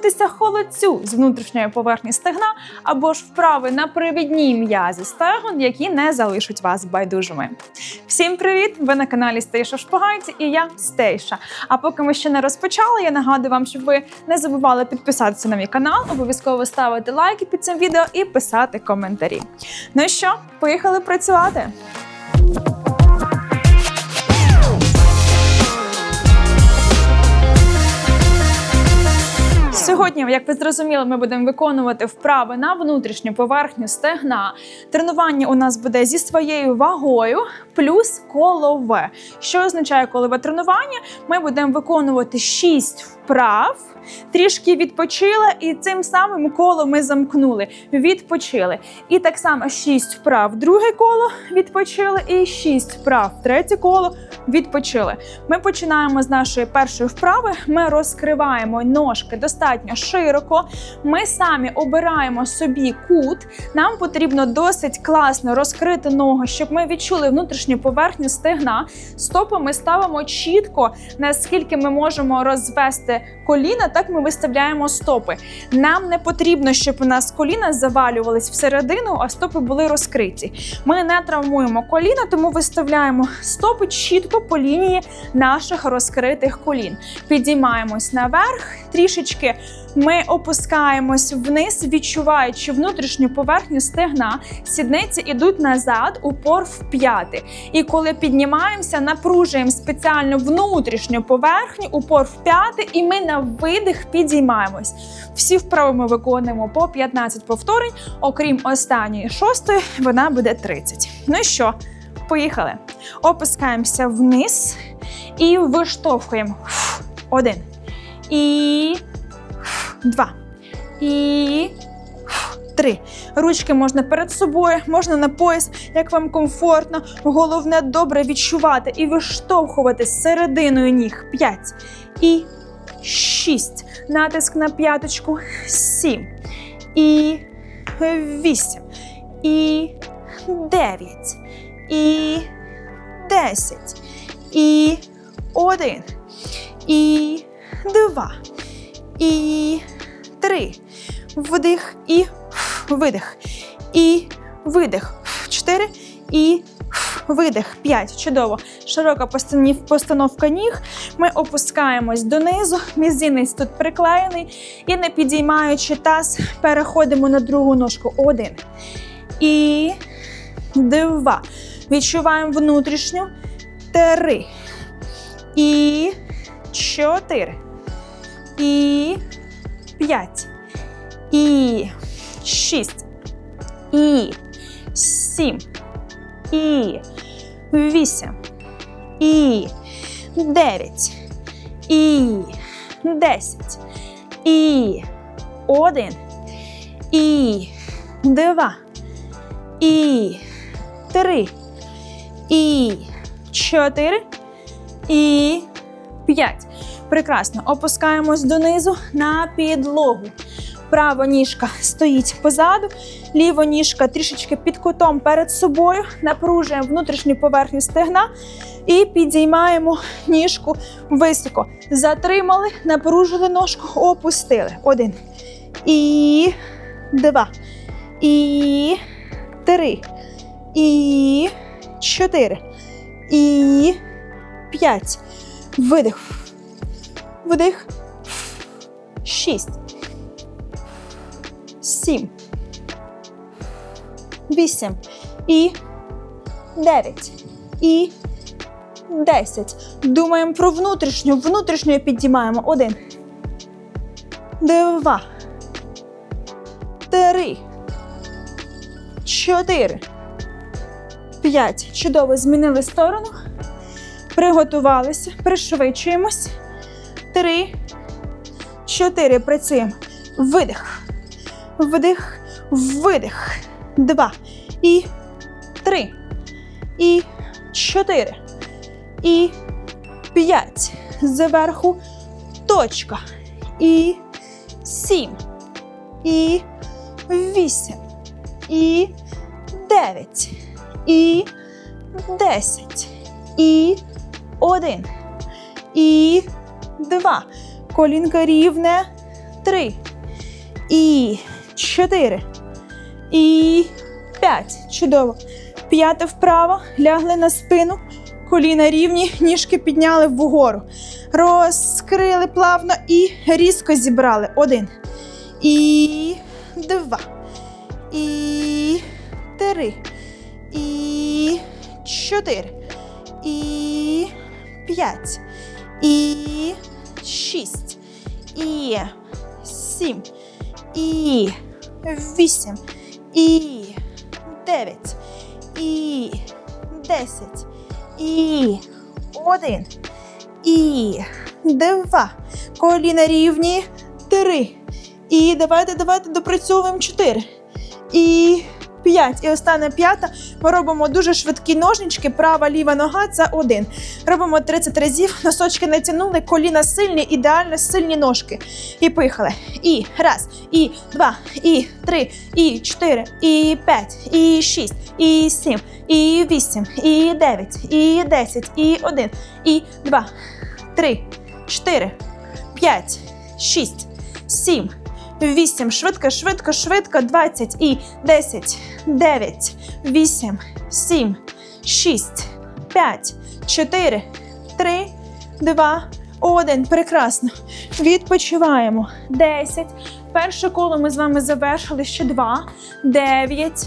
позбутися холодцю з внутрішньої поверхні стегна або ж вправи на привідній м'язі стегон, які не залишать вас байдужими. Всім привіт! Ви на каналі Стейша в Шпагаті і я Стейша. А поки ми ще не розпочали, я нагадую вам, щоб ви не забували підписатися на мій канал, обов'язково ставити лайки під цим відео і писати коментарі. Ну що, поїхали працювати? Сьогодні, як ви зрозуміли, ми будемо виконувати вправи на внутрішню поверхню стегна. Тренування у нас буде зі своєю вагою плюс колове. Що означає колове тренування? Ми будемо виконувати 6 вправ. Трішки відпочили, і цим самим коло ми замкнули. Відпочили. І так само 6 вправ, друге коло відпочили, і 6 вправ, третє коло відпочили. Ми починаємо з нашої першої вправи. Ми розкриваємо ножки достатньо широко. Ми самі обираємо собі кут. Нам потрібно досить класно розкрити ногу, щоб ми відчули внутрішню поверхню стегна. Стопи ми ставимо чітко, наскільки ми можемо розвести коліна, так ми виставляємо стопи. Нам не потрібно, щоб у нас коліна завалювались всередину, а стопи були розкриті. Ми не травмуємо коліна, тому виставляємо стопи чітко по лінії наших розкритих колін. Підіймаємось наверх трішечки. Ми опускаємось вниз, відчуваючи внутрішню поверхню стегна. Сідниці йдуть назад, упор в п'яти. І коли піднімаємося, напружуємо спеціально внутрішню поверхню, упор в п'яти, і ми на видих підіймаємось. Всі вправи ми виконуємо по 15 повторень, окрім останньої шостої, вона буде 30. Ну і що? Поїхали. Опускаємося вниз і виштовхуємо. Один. І два. І три. Ручки можна перед собою, можна на пояс, як вам комфортно. Головне добре відчувати і виштовхувати серединою ніг. П'ять. І шість. Натиск на п'яточку. Сім. І вісім. І дев'ять. І десять. І один. І два. І три. Вдих і видих. І видих. Чотири. І видих. П'ять. Чудово. Широка постановка ніг. Ми опускаємось донизу. Мізинець тут приклеєний. І не підіймаючи таз, переходимо на другу ножку. Один. І два. Відчуваємо внутрішню. Три. І чотири. І п'ять. І шість. І сім. І вісім. І дев'ять. І десять. І один. І два. І три. І чотири. І п'ять. Прекрасно. Опускаємось донизу на підлогу. Права ніжка стоїть позаду, ліва ніжка трішечки під кутом перед собою. Напружуємо внутрішню поверхню стегна і підіймаємо ніжку високо. Затримали, напружили ножку, опустили. Один. І два. І три. І чотири. І п'ять. Видих. Вдих. Шість. Сім. Вісім. І дев'ять. І десять. Думаємо про внутрішню. Внутрішню підіймаємо. Один. Два. Три. Чотири. П'ять. Чудово. Змінили сторону. Приготувалися. Пришвидшуємось. Три. Чотири. Працюємо. Видих. Вдих. Видих. Два. І три. І чотири. І п'ять. Зверху точка. І сім. І вісім. І дев'ять. І десять. І один. І два. Колінка рівне. три, і чотири, і п'ять. Чудово. П'яте вправо, лягли на спину, коліна рівні, ніжки підняли вгору. Розкрили плавно і різко зібрали. Один. І два. І три. І чотири. І п'ять. І шість. І сім. І вісім. І дев'ять. І десять. І один. І два. Коліна рівні. Три. І давайте, давайте допрацьовуємо чотири. І п'ять. І остання п'ята. Ми робимо дуже швидкі ножнички. Права, ліва нога це один. Робимо 30 разів. Носочки натягнули, коліна сильні, ідеально сильні ножки. І поїхали. І раз, і два, і три, і чотири, і п'ять, і шість, і сім, і вісім, і дев'ять, і десять, і один, і два, три, чотири, п'ять, шість, сім. Вісім. Швидко, швидко, швидко. Двадцять і десять, дев'ять, вісім, сім, шість, п'ять, чотири, три, два, один. Прекрасно. Відпочиваємо. Десять. Перше коло ми з вами завершили ще два. Дев'ять.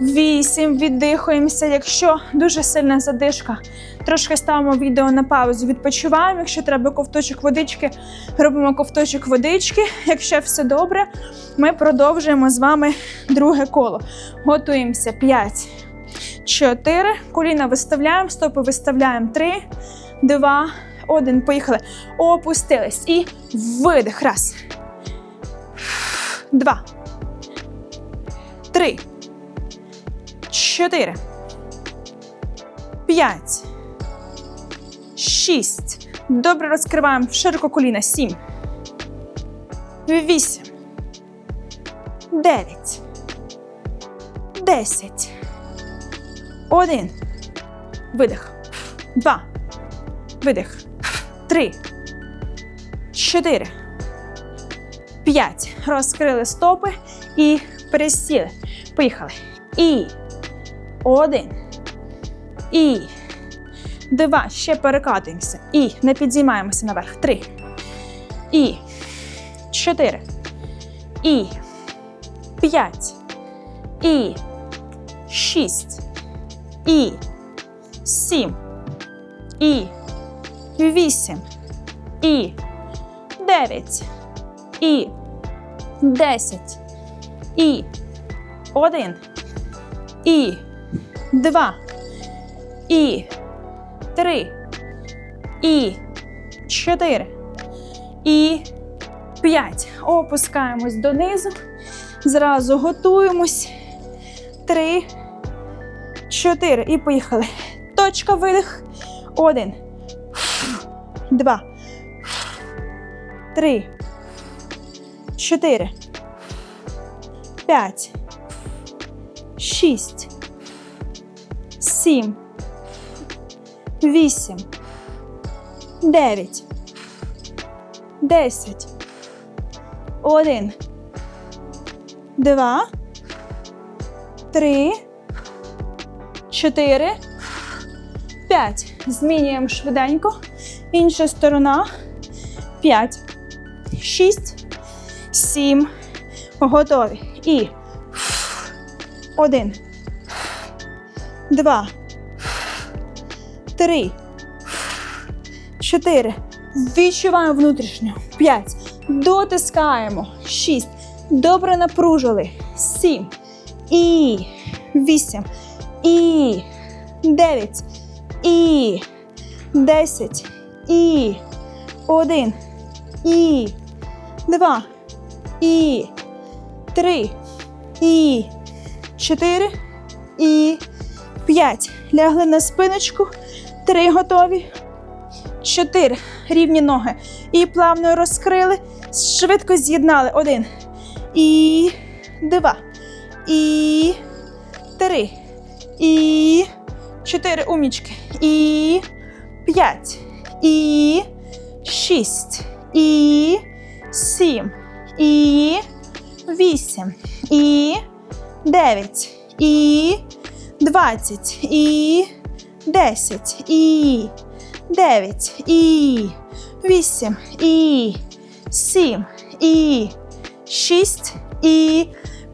Вісім. Віддихуємося. Якщо дуже сильна задишка, трошки ставимо відео на паузу. Відпочиваємо. Якщо треба ковточок водички, робимо ковточок водички. Якщо все добре, ми продовжуємо з вами друге коло. Готуємося. П'ять. Чотири. Коліна виставляємо, стопи виставляємо. Три, два, один. Поїхали. Опустились. І видих. Раз. Два. Три. Чотири. П'ять. Шість. Добре розкриваємо широко коліна. Сім. Вісім. Дев'ять. Десять. Один. Видих. Два. Видих. Три. Чотири. П'ять. Розкрили стопи і пересіли. Поїхали. І. Один. І. Два. Ще перекатуємося. І. Не підіймаємося наверх. Три. І. Чотири. І. П'ять. І. Шість. І. Сім. І. Вісім. І. Дев'ять. І. Десять. І. Один. І. Два. І. Три. І. Чотири. І. П'ять. Опускаємось донизу. Зразу готуємось. Три. Чотири. І поїхали. Точка видих. Один. Два. Три. Чотири. П'ять. Шість. Сім. Вісім. Дев'ять. Десять. Один. Два. Три. Чотири. П'ять. Змінюємо швиденько. Інша сторона. П'ять. Шість. Сім. Готові. І. Один. Два. Три. Чотири. Відчуваємо внутрішньо. П'ять. Дотискаємо. Шість. Добре напружили. Сім. І. Вісім. І. Дев'ять. І. Десять. І. Один. І. Два. І. Три. І. Чотири. І. П'ять. Лягли на спиночку. Три готові. Чотири. Рівні ноги. І плавно розкрили. Швидко з'єднали. Один. І. Два. І. Три. І. Чотири. Умічки. І. П'ять. І. Шість. І. сім, і вісім, і дев'ять, і двадцять, і десять, і дев'ять, і вісім, і сім, і шість, і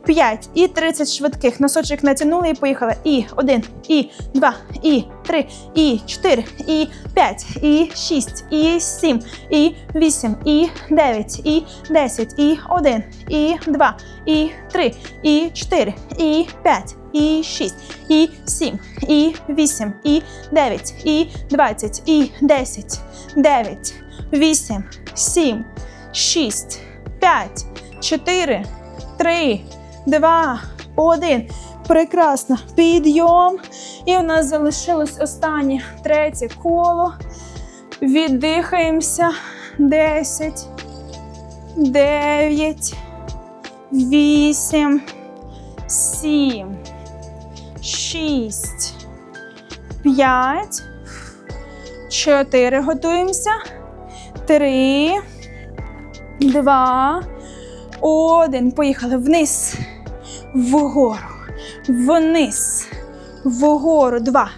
п'ять, і 30 швидких. Носочок натягнули і поїхали. І один, і два, і три, і чотири, і п'ять, і шість, і сім, і вісім, і дев'ять, і десять, і один, і два, і три, і чотири, і п'ять, і шість, і сім, і вісім, і дев'ять, і двадцять, і десять, дев'ять, вісім, сім, шість, п'ять, чотири, три, два, один. Прекрасно. Підйом. І у нас залишилось останнє третє коло. Віддихаємося. Десять, дев'ять, вісім, сім, шість, п'ять, чотири. Готуємося. Три, два, один. Поїхали вниз, вгору, вниз, вгору. Два.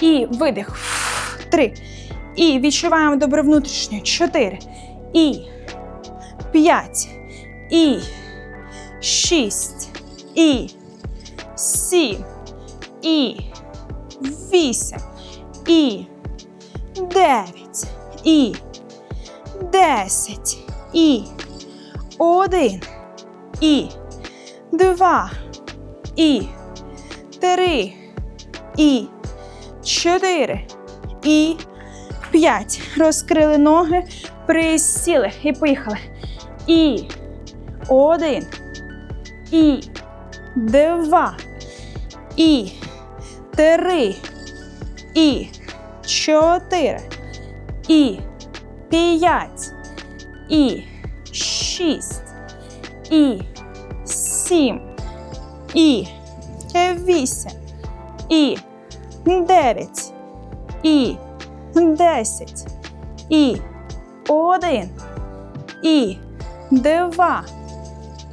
І видих. Три. І відчуваємо добре внутрішньо. Чотири. І п'ять. І шість. І сім. І вісім. І дев'ять. І десять. І один. І два. І три. І чотири. І п'ять. Розкрили ноги, присіли і поїхали. І один. І два. І три. І чотири. І п'ять. І шість. І сім. І вісім. І дев'ять. І десять. І один. І два.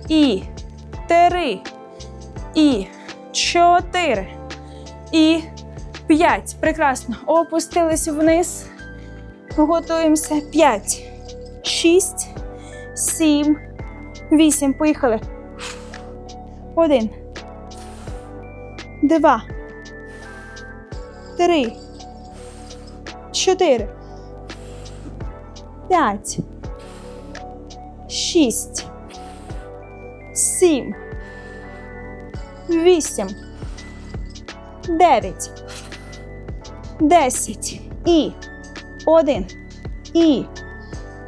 І три. І чотири. І п'ять. Прекрасно. Опустились вниз. Готуємося. П'ять. Шість. Сім. Вісім. Поїхали. Один. Два. Три. Чотири. П'ять. Шість. Сім. Вісім. Дев'ять. Десять. І. Один. І.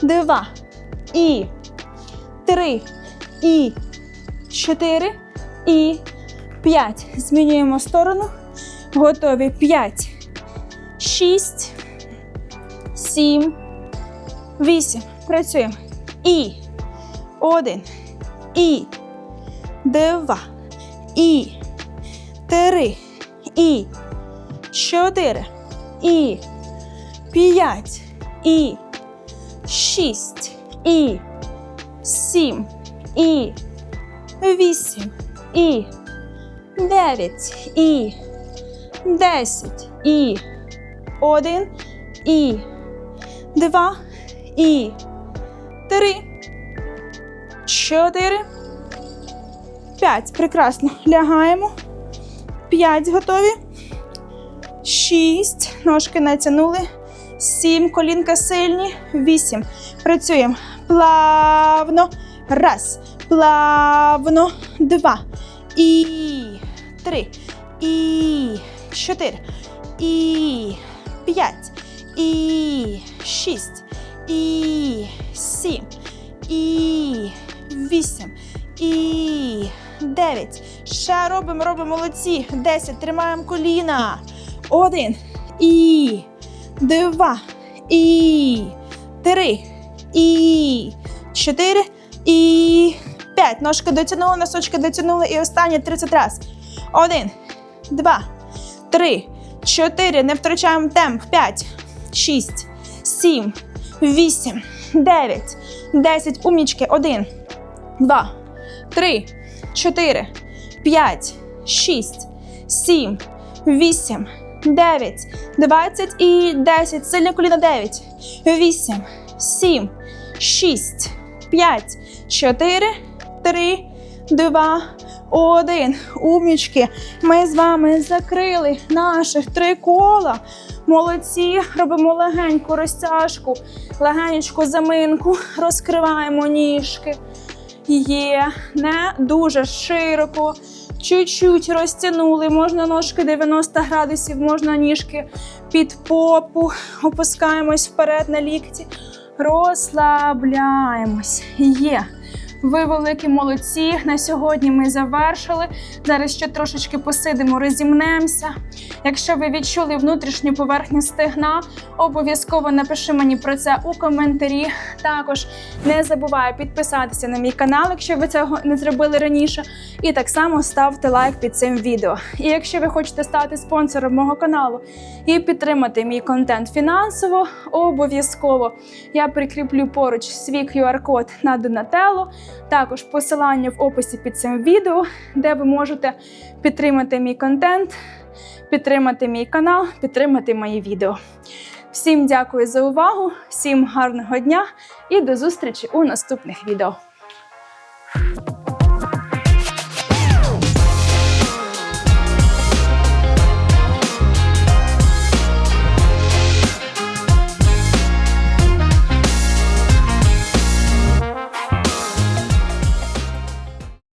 Два. І. Три. І. Чотири. І. П'ять. Змінюємо сторону. Готові. П'ять. Шість. Сім. Вісім. Працюємо. І. Один. І. Два. І. Три. І. Чотири. І. П'ять. І. Шість. І. Сім. І. Вісім. І. Дев'ять. І. Десять. І. Один. І. Два. І. Три. Чотири. П'ять. Прекрасно. Лягаємо. П'ять готові. Шість. Ножки натягнули. Сім. Колінка сильні. Вісім. Працюємо. Плавно. Раз. Плавно. Два. І три. І чотири. І п'ять. І шість. І сім. І вісім. І дев'ять. Ще робимо, робимо молодці. Десять. Тримаємо коліна. Один. І два. І три. І чотири. І п'ять. Ножки дотягнули, носочки дотягнули. І останнє 30 раз. Один. Два. Три. Чотири. Не втрачаємо темп. П'ять. Шість. Сім. Вісім. дев'ять, десять. Умнічки. Один, два, три, чотири, п'ять, шість, сім, вісім, дев'ять, двадцять і десять. Сильне коліно дев'ять, вісім, сім, шість, п'ять, чотири, три, два, один. Умнічки. Ми з вами закрили наших три кола. Молодці. Робимо легеньку розтяжку, легеньку заминку, розкриваємо ніжки. Є не дуже широко. Чуть-чуть розтягнули. Можна ножки 90 градусів, можна ніжки під попу. Опускаємось вперед на лікті. Розслабляємось. Є. Ви великі молодці. На сьогодні ми завершили. Зараз ще трошечки посидимо, розімнемося. Якщо ви відчули внутрішню поверхню стегна, обов'язково напиши мені про це у коментарі. Також не забувай підписатися на мій канал, якщо ви цього не зробили раніше. І так само ставте лайк під цим відео. І якщо ви хочете стати спонсором мого каналу і підтримати мій контент фінансово, обов'язково я прикріплю поруч свій QR-код на Donatello, також посилання в описі під цим відео, де ви можете підтримати мій контент, підтримати мій канал, підтримати мої відео. Всім дякую за увагу, всім гарного дня і до зустрічі у наступних відео.